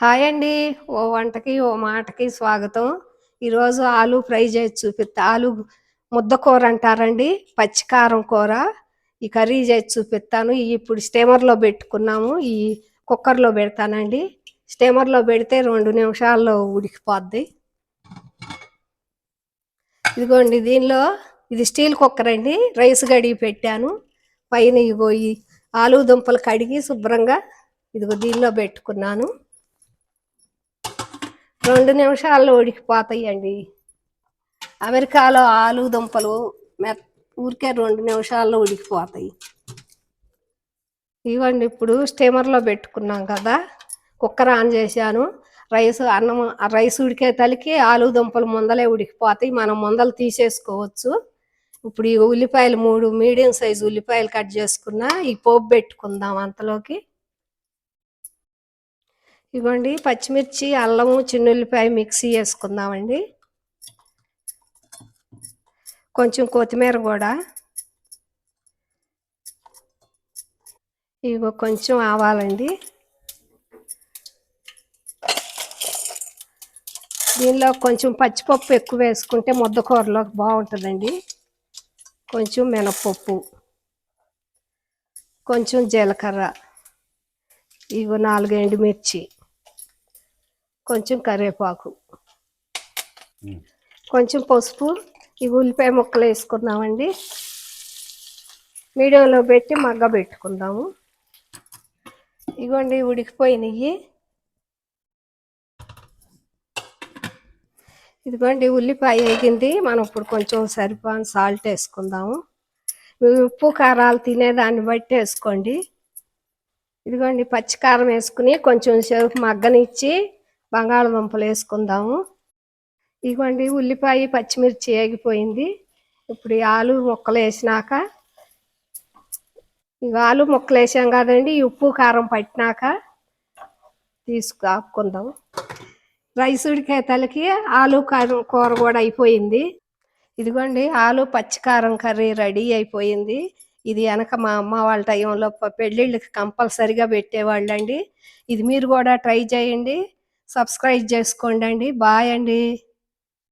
Hi అండి. ఓ వంటకి ఓ మాటకి స్వాగతం. ఈరోజు ఆలు ఫ్రై చేసి చూపిస్తా. ఆలు ముద్ద కూర అంటారండి. పచ్చికారం కూర. ఈ కర్రీ చేసి చూపిస్తాను. ఇప్పుడు స్టీమర్లో పెట్టుకున్నాము. ఈ కుక్కర్లో పెడతానండి. స్టీమర్లో పెడితే రెండు నిమిషాల్లో ఉడికిపోద్ది. ఇదిగోండి దీనిలో ఇది స్టీల్ కుక్కర్ అండి. రైస్ గడిగి పెట్టాను. పైన ఇగో ఈ ఆలు దుంపలు కడిగి శుభ్రంగా ఇదిగో దీనిలో పెట్టుకున్నాను. రెండు నిమిషాల్లో ఉడికిపోతాయండి. అమెరికాలో ఆలు దుంపలు మె ఊరికే రెండు నిమిషాల్లో ఉడికిపోతాయి. ఇవ్వండి ఇప్పుడు స్టీమర్లో పెట్టుకున్నాం కదా కుక్కర్ ఆన్ చేశాను. రైస్ అన్నం రైస్ ఉడికే తలికి ఆలు దుంపలు ముందలే ఉడికిపోతాయి. మనం ముందలు తీసేసుకోవచ్చు. ఇప్పుడు ఈ ఉల్లిపాయలు మూడు మీడియం సైజు ఉల్లిపాయలు కట్ చేసుకున్న ఈ పోపు పెట్టుకుందాం అంతలోకి. ఇవ్వండి పచ్చిమిర్చి అల్లము చిన్నుల్లిపాయ మిక్సీ వేసుకుందామండి. కొంచెం కొత్తిమీర కూడా. ఇగో కొంచెం ఆవాలండి. దీనిలో కొంచెం పచ్చిపప్పు ఎక్కువ వేసుకుంటే ముద్దకూరలో బాగుంటుందండి. కొంచెం మినపప్పు. కొంచెం జీలకర్ర. ఇగో నాలుగు ఎండుమిర్చి కొంచెం కరివేపాకు. కొంచెం పసుపు ఈ ఉల్లిపాయ ముక్కలు వేసుకుందామండి. మీడియంలో పెట్టి మగ్గ పెట్టుకుందాము. ఇగోండి ఉడికిపోయినాయి. ఇదిగోండి ఉల్లిపాయ వేగింది. మనం ఇప్పుడు కొంచెం సరిపోని సాల్ట్ వేసుకుందాము. ఉప్పు కారాలు తినేదాన్ని బట్టి వేసుకోండి. ఇదిగోండి పచ్చికారం వేసుకుని కొంచెం సేపు మగ్గనిచ్చి బంగాళదుంపలు వేసుకుందాము. ఇదిగోండి ఉల్లిపాయ పచ్చిమిర్చి వేగిపోయింది ఇప్పుడు ఈ ఆలు ముక్కలు వేసినాక ఆలు ముక్కలు వేసాం కదండి ఉప్పు కారం పట్టినాక తీసుకు ఆపుకుందాం. రైస్ ఉడికేతలకి ఆలు కారం కూర కూడా అయిపోయింది. ఇదిగోండి ఆలు పచ్చికారం కర్రీ రెడీ అయిపోయింది. ఇది వెనక మా అమ్మ వాళ్ళ టైంలో పెళ్ళిళ్ళకి కంపల్సరిగా పెట్టేవాళ్ళండి. ఇది మీరు కూడా ట్రై చేయండి. సబ్స్క్రైబ్ చేసుకోండి అండి బాయ్ అండి.